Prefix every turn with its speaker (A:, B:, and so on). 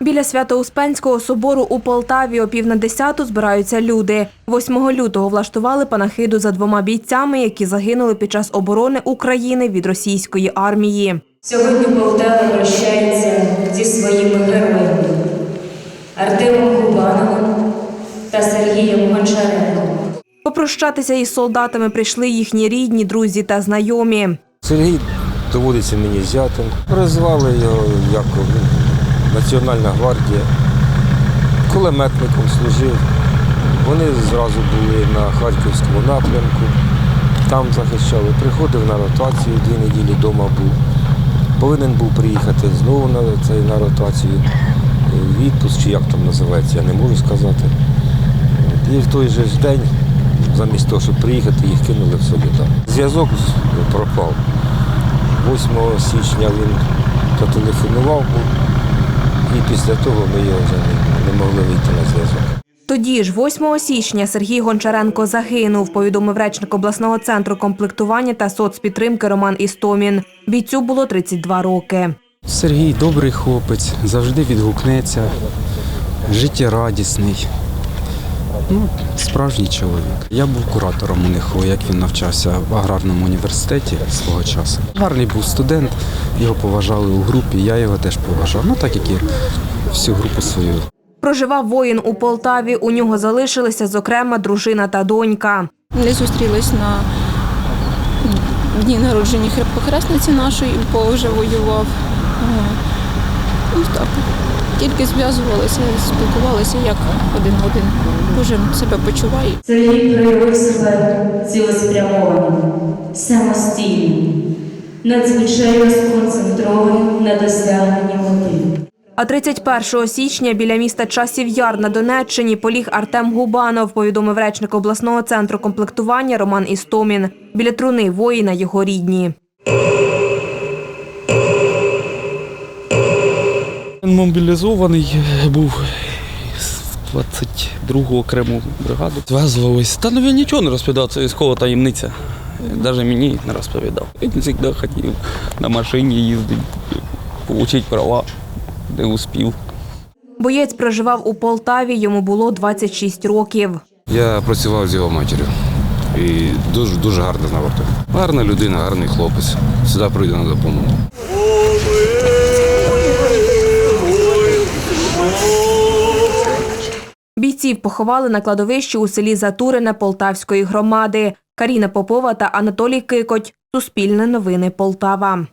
A: Біля Свято-Успенського собору у Полтаві о пів на десяту збираються люди. 8 лютого влаштували панахиду за двома бійцями, які загинули під час оборони України від російської армії.
B: Сьогодні Полтава прощається зі своїми героями Артемом Губановим та Сергієм Гончаренком.
A: Попрощатися із солдатами прийшли їхні рідні, друзі та знайомі.
C: Сергій доводиться мені зятем. Призвали його як Національна гвардія. Кулеметником служив. Вони зразу були на Харківському напрямку. Там захищали. Приходив на ротацію, дві неділі вдома був. Повинен був приїхати знову на, цей, на ротацію. е, Відпуск, чи як там називається, я не можу сказати. І в той же ж день, замість того, щоб приїхати, їх кинули в Солідар. Зв'язок пропав. 8 січня він зателефонував і після того ми його вже не, не могли вийти на зв'язок.
A: Тоді ж, 8 січня, Сергій Гончаренко загинув, повідомив речник обласного центру комплектування та соцпідтримки Роман Істомін. Бійцю було 32 роки.
D: Сергій добрий хлопець, завжди відгукнеться, життєрадісний. Ну, справжній чоловік. Я був куратором у них, як він навчався в аграрному університеті свого часу. Гарний був студент, його поважали у групі, я його теж поважав. Ну так як і всю групу свою.
A: Проживав воїн у Полтаві. У нього залишилися, зокрема, дружина та донька.
E: Не зустрілись на дні народження похресниці нашої, бо вже воював. Е, І так. Тільки зв'язувалися, спілкувалися як один один. Кожен себе почуває.
B: Сергій проявив себе цілеспрямованим, самостійним, надзвичайно сконцентрованим на досягненні мети.
A: А 31 січня біля міста Часів Яр на Донеччині поліг Артем Губанов, повідомив речник обласного центру комплектування Роман Істомін. Біля труни воїна його рідні.
F: Він мобілізований був з 22-го окрему бригаду. Зв'язувались. Та ну він нічого не розповідав, це військова таємниця. Навіть мені не розповідав. Він завжди хотів на машині їздити, отримати права, не успів.
A: Боєць проживав у Полтаві, йому було 26 років.
G: Я працював з його матір'ю і дуже дуже гарно знав. Гарна людина, гарний хлопець. Сюди прийде на допомогу.
A: Бійців поховали на кладовищі у селі Затурине Полтавської громади. Каріна Попова та Анатолій Кикоть. Суспільне новини Полтава.